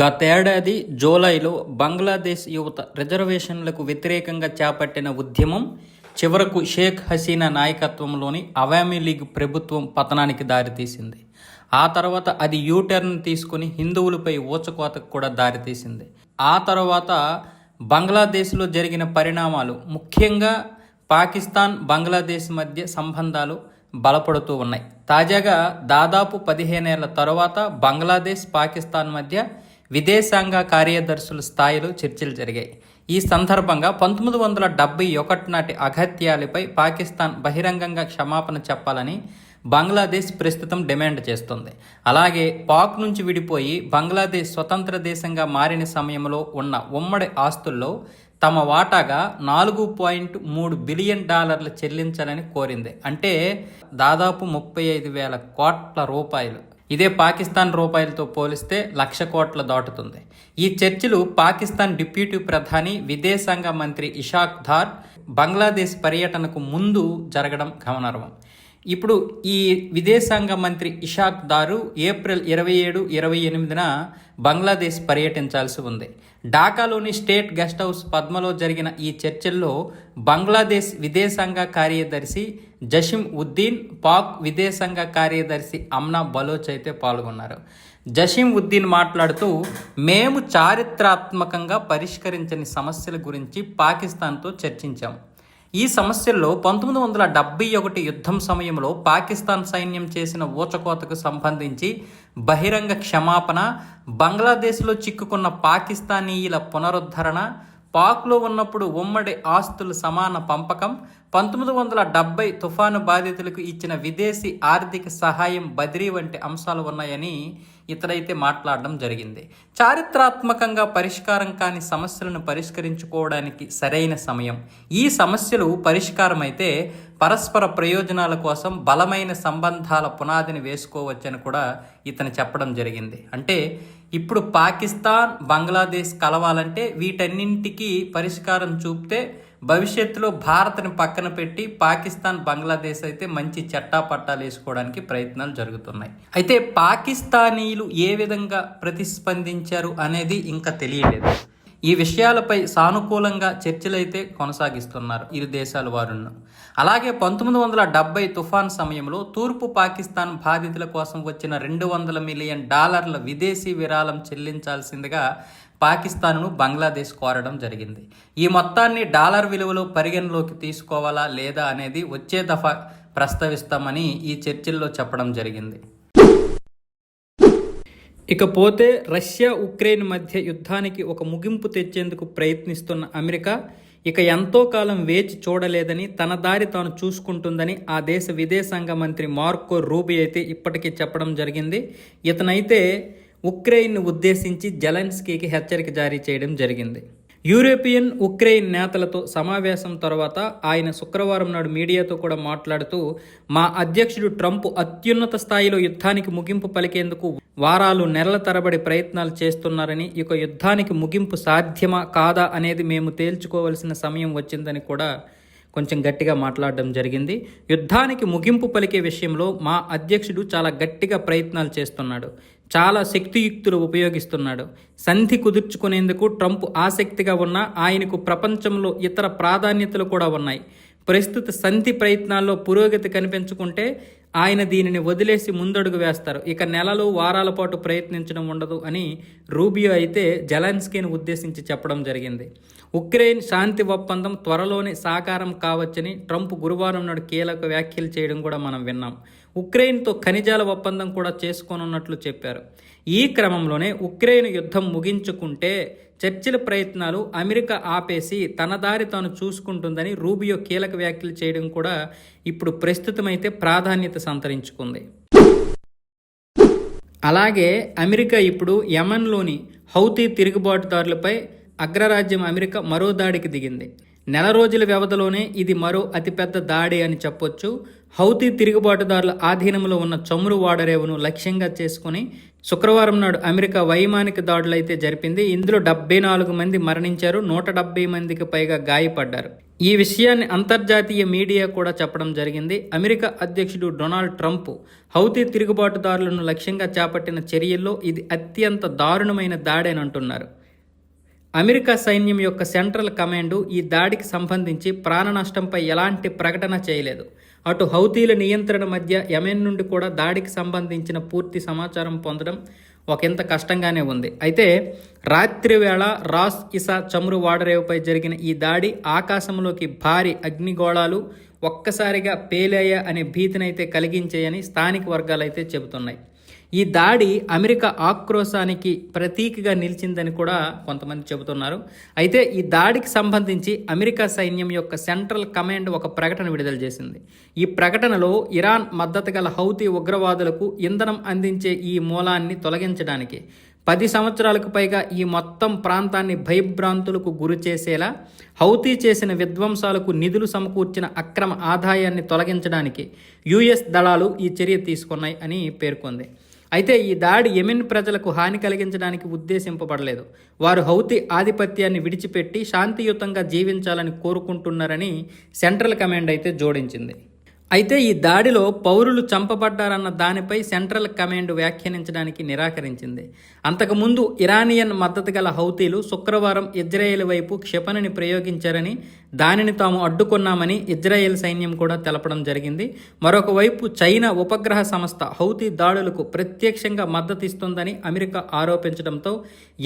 గతేడాది జూలైలో బంగ్లాదేశ్ యువత రిజర్వేషన్లకు వ్యతిరేకంగా చేపట్టిన ఉద్యమం చివరకు షేక్ హసీనా నాయకత్వంలోని అవామీ లీగ్ ప్రభుత్వం పతనానికి దారితీసింది. ఆ తర్వాత అది యూటర్న్ తీసుకుని హిందువులపై ఊచకోతకు కూడా దారితీసింది. ఆ తర్వాత బంగ్లాదేశ్లో జరిగిన పరిణామాలు ముఖ్యంగా పాకిస్తాన్ బంగ్లాదేశ్ మధ్య సంబంధాలు బలపడుతూ ఉన్నాయి. తాజాగా దాదాపు పదిహేనేళ్ళ తర్వాత బంగ్లాదేశ్ పాకిస్తాన్ మధ్య విదేశాంగ కార్యదర్శుల స్థాయిలో చర్చలు జరిగాయి. ఈ సందర్భంగా పంతొమ్మిది వందల డెబ్బై ఒకటి నాటి అఘత్యాలపై పాకిస్తాన్ బహిరంగంగా క్షమాపణ చెప్పాలని బంగ్లాదేశ్ ప్రస్తుతం డిమాండ్ చేస్తుంది. అలాగే పాక్ నుంచి విడిపోయి బంగ్లాదేశ్ స్వతంత్ర దేశంగా మారిన సమయంలో ఉన్న ఉమ్మడి ఆస్తుల్లో తమ వాటాగా నాలుగు పాయింట్ మూడు బిలియన్ డాలర్లు చెల్లించాలని కోరింది. అంటే దాదాపు ముప్పై ఐదు వేల కోట్ల రూపాయలు. ఇదే పాకిస్తాన్ రూపాయలతో పోలిస్తే లక్ష కోట్ల దాటుతుంది. ఈ చర్చలు పాకిస్తాన్ డిప్యూటీ ప్రధాని విదేశాంగ మంత్రి ఇషాక్ ధార్ బంగ్లాదేశ్ పర్యటనకు ముందు జరగడం గమనార్హం. ఇప్పుడు ఈ విదేశాంగ మంత్రి ఇషాక్ దారు ఏప్రిల్ ఇరవై ఏడు ఇరవై ఎనిమిదిన బంగ్లాదేశ్ పర్యటించాల్సి ఉంది. ఢాకాలోని స్టేట్ గెస్ట్ హౌస్ పద్మలో జరిగిన ఈ చర్చల్లో బంగ్లాదేశ్ విదేశాంగ కార్యదర్శి జషిం ఉద్దీన్ పాక్ విదేశాంగ కార్యదర్శి అమ్నా బలోచ్ అయితే పాల్గొన్నారు. జషీం ఉద్దీన్ మాట్లాడుతూ మేము చారిత్రాత్మకంగా పరిష్కరించని సమస్యల గురించి పాకిస్తాన్తో చర్చించాం. ఈ సమస్యల్లో పంతొమ్మిది వందల డెబ్బై ఒకటి యుద్ధం సమయంలో పాకిస్తాన్ సైన్యం చేసిన ఊచకోతకు సంబంధించి బహిరంగ క్షమాపణ బంగ్లాదేశ్లో చిక్కుకున్న పాకిస్తానీయుల పునరుద్ధరణ పాక్లో ఉన్నప్పుడు ఉమ్మడి ఆస్తుల సమాన పంపకం పంతొమ్మిది వందల డెబ్బై తుఫాను బాధితులకు ఇచ్చిన విదేశీ ఆర్థిక సహాయం బదిలీ వంటి అంశాలు ఉన్నాయని ఇతడైతే మాట్లాడడం జరిగింది. చారిత్రాత్మకంగా పరిష్కారం కాని సమస్యలను పరిష్కరించుకోవడానికి సరైన సమయం. ఈ సమస్యలు పరిష్కారం అయితే పరస్పర ప్రయోజనాల కోసం బలమైన సంబంధాల పునాదిని వేసుకోవచ్చని కూడా ఇతను చెప్పడం జరిగింది. అంటే ఇప్పుడు పాకిస్తాన్ బంగ్లాదేశ్ కలవాలంటే వీటన్నింటికి పరిష్కారం చూపితే భవిష్యత్తులో భారత్ని పక్కన పెట్టి పాకిస్తాన్ బంగ్లాదేశ్ అయితే మంచి చట్టా పట్టాలు వేసుకోవడానికి ప్రయత్నాలు జరుగుతున్నాయి. అయితే పాకిస్తానీలు ఏ విధంగా ప్రతిస్పందించారు అనేది ఇంకా తెలియలేదు. ఈ విషయాలపై సానుకూలంగా చర్చలైతే కొనసాగిస్తున్నారు ఇరు దేశాల వారును అలాగే పంతొమ్మిది వందల డెబ్బై తుఫాన్ సమయంలో తూర్పు పాకిస్తాన్ బాధితుల కోసం వచ్చిన రెండు వందల మిలియన్ డాలర్ల విదేశీ విరాళం చెల్లించాల్సిందిగా పాకిస్తాన్ను బంగ్లాదేశ్ కోరడం జరిగింది. ఈ మొత్తాన్ని డాలర్ విలువలో పరిగణలోకి తీసుకోవాలా లేదా అనేది వచ్చే దఫా ప్రస్తావిస్తామని ఈ చర్చల్లో చెప్పడం జరిగింది. ఇకపోతే రష్యా ఉక్రెయిన్ మధ్య యుద్ధానికి ఒక ముగింపు తెచ్చేందుకు ప్రయత్నిస్తున్న అమెరికా ఇక ఎంతో కాలం వేచి చూడలేదని తన దారి తాను చూసుకుంటుందని ఆ దేశ విదేశాంగ మంత్రి మార్కో రూబీ అయితే ఇప్పటికీ చెప్పడం జరిగింది. ఇతనైతే ఉక్రెయిన్ను ఉద్దేశించి జెలెన్స్కీకి హెచ్చరిక జారీ చేయడం జరిగింది. యూరోపియన్ ఉక్రెయిన్ నేతలతో సమావేశం తర్వాత ఆయన శుక్రవారం నాడు మీడియాతో కూడా మాట్లాడుతూ మా అధ్యక్షుడు ట్రంప్ అత్యున్నత స్థాయిలో యుద్ధానికి ముగింపు పలికేందుకు వారాలు నెలల తరబడి ప్రయత్నాలు చేస్తున్నారని ఇక యుద్ధానికి ముగింపు సాధ్యమా కాదా అనేది మేము తేల్చుకోవలసిన సమయం వచ్చిందని కూడా కొంచెం గట్టిగా మాట్లాడడం జరిగింది. యుద్ధానికి ముగింపు పలికే విషయంలో మా అధ్యక్షుడు చాలా గట్టిగా ప్రయత్నాలు చేస్తున్నాడు. చాలా శక్తియుక్తులు ఉపయోగిస్తున్నాడు. సంధి కుదుర్చుకునేందుకు ట్రంప్ ఆసక్తిగా ఉన్న ఆయనకు ప్రపంచంలో ఇతర ప్రాధాన్యతలు కూడా ఉన్నాయి. ప్రస్తుత సంధి ప్రయత్నాల్లో పురోగతి కనిపించుకుంటే ఆయన దీనిని వదిలేసి ముందడుగు వేస్తారు. ఇక నెలలు వారాల పాటు ప్రయత్నించడం ఉండదు అని రూబియో అయితే జెలాన్స్కీని ఉద్దేశించి చెప్పడం జరిగింది. ఉక్రెయిన్ శాంతి ఒప్పందం త్వరలోనే సాకారం కావచ్చని ట్రంప్ గురువారం నాడు కీలక వ్యాఖ్యలు చేయడం కూడా మనం విన్నాం. ఉక్రెయిన్తో ఖనిజాల ఒప్పందం కూడా చేసుకోనున్నట్లు చెప్పారు. ఈ క్రమంలోనే ఉక్రెయిన్ యుద్ధం ముగించుకుంటే చర్చిల ప్రయత్నాలు అమెరికా ఆపేసి తన దారి తాను చూసుకుంటుందని రూబియో కీలక వ్యాఖ్యలు చేయడం కూడా ఇప్పుడు ప్రస్తుతమైతే ప్రాధాన్యత సంతరించుకుంది. అలాగే అమెరికా ఇప్పుడు యమన్లోని హౌతీ తిరుగుబాటుదారులపై అగ్రరాజ్యం అమెరికా మరో దాడికి దిగింది. నెల రోజుల వ్యవధిలోనే ఇది మరో అతిపెద్ద దాడి అని చెప్పొచ్చు. హౌతీ తిరుగుబాటుదారుల ఆధీనంలో ఉన్న చమురు వాడరేవును లక్ష్యంగా చేసుకుని శుక్రవారం నాడు అమెరికా వైమానిక దాడులైతే జరిపింది. ఇందులో డెబ్బై నాలుగు మంది మరణించారు. నూట డెబ్బై మందికి పైగా గాయపడ్డారు. ఈ విషయాన్ని అంతర్జాతీయ మీడియా కూడా చెప్పడం జరిగింది. అమెరికా అధ్యక్షుడు డొనాల్డ్ ట్రంప్ హౌతీ తిరుగుబాటుదారులను లక్ష్యంగా చేపట్టిన చర్యల్లో ఇది అత్యంత దారుణమైన దాడేనంటున్నారు అని అంటున్నారు. అమెరికా సైన్యం యొక్క సెంట్రల్ కమాండు ఈ దాడికి సంబంధించి ప్రాణ నష్టంపై ఎలాంటి ప్రకటన చేయలేదు. అటు హౌతీల నియంత్రణ మధ్య యమెన్ నుండి కూడా దాడికి సంబంధించిన పూర్తి సమాచారం పొందడం ఒకంత కష్టంగానే ఉంది. అయితే రాత్రి వేళ రాస్ ఇసా చమురు వాడరేవుపై జరిగిన ఈ దాడి ఆకాశంలోకి భారీ అగ్నిగోళాలు ఒక్కసారిగా పేలాయ అనే భీతినైతే కలిగించాయని స్థానిక వర్గాలైతే చెబుతున్నాయి. ఈ దాడి అమెరికా ఆక్రోశానికి ప్రతీకగా నిలిచిందని కూడా కొంతమంది చెబుతున్నారు. అయితే ఈ దాడికి సంబంధించి అమెరికా సైన్యం యొక్క సెంట్రల్ కమాండ్ ఒక ప్రకటన విడుదల చేసింది. ఈ ప్రకటనలో ఇరాన్ మద్దతు గల హౌతీ ఉగ్రవాదులకు ఇంధనం అందించే ఈ మూలాన్ని తొలగించడానికి పది సంవత్సరాలకు పైగా ఈ మొత్తం ప్రాంతాన్ని భయభ్రాంతులకు గురి చేసేలా హౌతీ చేసిన విధ్వంసాలకు నిధులు సమకూర్చిన అక్రమ ఆదాయాన్ని తొలగించడానికి యుఎస్ దళాలు ఈ చర్య తీసుకున్నాయి అని పేర్కొంది. అయితే ఈ దాడి యెమెన్ ప్రజలకు హాని కలిగించడానికి ఉద్దేశింపబడలేదు. వారు హౌతి ఆధిపత్యాన్ని విడిచిపెట్టి శాంతియుతంగా జీవించాలని కోరుకుంటున్నారని సెంట్రల్ కమాండ్ అయితే జోడించింది. అయితే ఈ దాడిలో పౌరులు చంపబడ్డారన్న దానిపై సెంట్రల్ కమాండ్ వ్యాఖ్యానించడానికి నిరాకరించింది. అంతకుముందు ఇరానియన్ మద్దతు గల హౌతీలు శుక్రవారం ఇజ్రాయెల్ వైపు క్షిపణిని ప్రయోగించారని దానిని తాము అడ్డుకున్నామని ఇజ్రాయెల్ సైన్యం కూడా తెలపడం జరిగింది. మరొకవైపు చైనా ఉపగ్రహ సంస్థ హౌతీ దాడులకు ప్రత్యక్షంగా మద్దతిస్తుందని అమెరికా ఆరోపించడంతో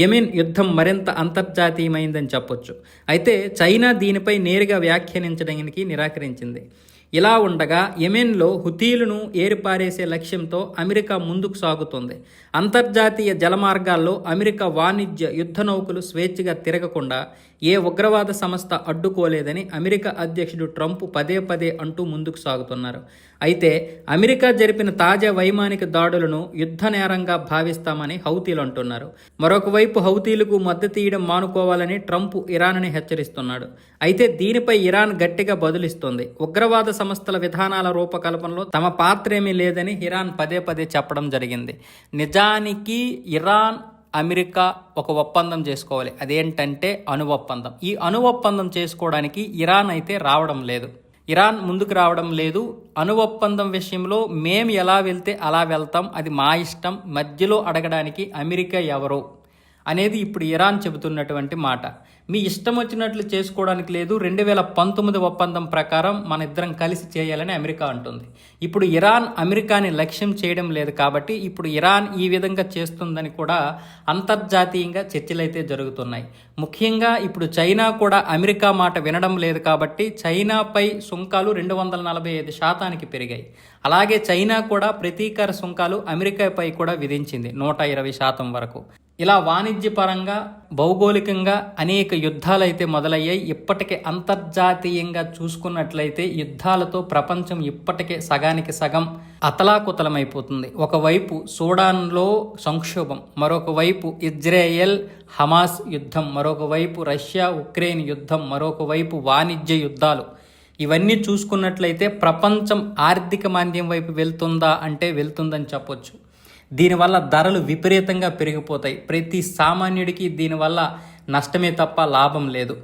యెమెన్ యుద్ధం మరింత అంతర్జాతీయమైందని చెప్పొచ్చు. అయితే చైనా దీనిపై నేరుగా వ్యాఖ్యానించడానికి నిరాకరించింది. ఇలా ఉండగా యెమెన్లో హుతీలను ఏరిపారేసే లక్ష్యంతో అమెరికా ముందుకు సాగుతోంది. అంతర్జాతీయ జలమార్గాల్లో అమెరికా వాణిజ్య యుద్ధ నౌకలు స్వేచ్ఛగా తిరగకుండా ఏ ఉగ్రవాద సంస్థ అడ్డుకోలేదని అమెరికా అధ్యక్షుడు ట్రంప్ పదే పదే అంటూ ముందుకు సాగుతున్నారు. అయితే అమెరికా జరిపిన తాజా వైమానిక దాడులను యుద్ధ నేరంగా భావిస్తామని హౌతీలు అంటున్నారు. మరొకవైపు హౌతీలకు మద్దతు ఇయ్యడం మానుకోవాలని ట్రంప్ ఇరాన్ని హెచ్చరిస్తున్నాడు. అయితే దీనిపై ఇరాన్ గట్టిగా బదులిస్తోంది. ఉగ్రవాద సంస్థల విధానాల రూపకల్పనలో తమ పాత్ర ఏమీ లేదని ఇరాన్ పదే పదే చెప్పడం జరిగింది. నిజానికి ఇరాన్ అమెరికా ఒక ఒప్పందం చేసుకోవాలి. అదేంటంటే అణు ఒప్పందం ఈ అణు ఒప్పందం చేసుకోవడానికి ఇరాన్ అయితే రావడం లేదు. ఇరాన్ ముందుకు రావడం లేదు. అణు ఒప్పందం విషయంలో మేము ఎలా వెళ్తే అలా వెళ్తాం. అది మా ఇష్టం. మధ్యలో అడగడానికి అమెరికా ఎవరో. అనేది ఇప్పుడు ఇరాన్ చెబుతున్నటువంటి మాట. మీ ఇష్టం వచ్చినట్లు చేసుకోవడానికి లేదు రెండు వేల పంతొమ్మిది ఒప్పందం ప్రకారం మన ఇద్దరం కలిసి చేయాలని అమెరికా అంటుంది. ఇప్పుడు ఇరాన్ అమెరికాని లక్ష్యం చేయడం లేదు కాబట్టి ఇప్పుడు ఇరాన్ ఈ విధంగా చేస్తుందని కూడా అంతర్జాతీయంగా చర్చలైతే జరుగుతున్నాయి. ముఖ్యంగా ఇప్పుడు చైనా కూడా అమెరికా మాట వినడం లేదు కాబట్టి చైనాపై సుంకాలు రెండు వందల నలభై ఐదు శాతానికి పెరిగాయి. అలాగే చైనా కూడా ప్రతీకార సుంకాలు అమెరికాపై కూడా విధించింది నూట ఇరవై శాతం వరకు. ఇలా వాణిజ్యపరంగా భౌగోళికంగా అనేక యుద్ధాలు అయితే మొదలయ్యాయి. ఇప్పటికే అంతర్జాతీయంగా చూసుకున్నట్లయితే యుద్ధాలతో ప్రపంచం ఇప్పటికే సగానికి సగం అతలాకుతలమైపోతుంది. ఒకవైపు సూడాన్లో సంక్షోభం మరొక వైపు ఇజ్రాయెల్ హమాస్ యుద్ధం మరొక వైపు రష్యా ఉక్రెయిన్ యుద్ధం మరొక వైపు వాణిజ్య యుద్ధాలు. ఇవన్నీ చూసుకున్నట్లయితే ప్రపంచం ఆర్థిక మాంద్యం వైపు వెళ్తుందా అంటే వెళ్తుందని చెప్పొచ్చు. దీనివల్ల ధరలు విపరీతంగా పెరిగిపోతాయి. ప్రతి సామాన్యుడికి దీనివల్ల నష్టమే తప్ప లాభం లేదు.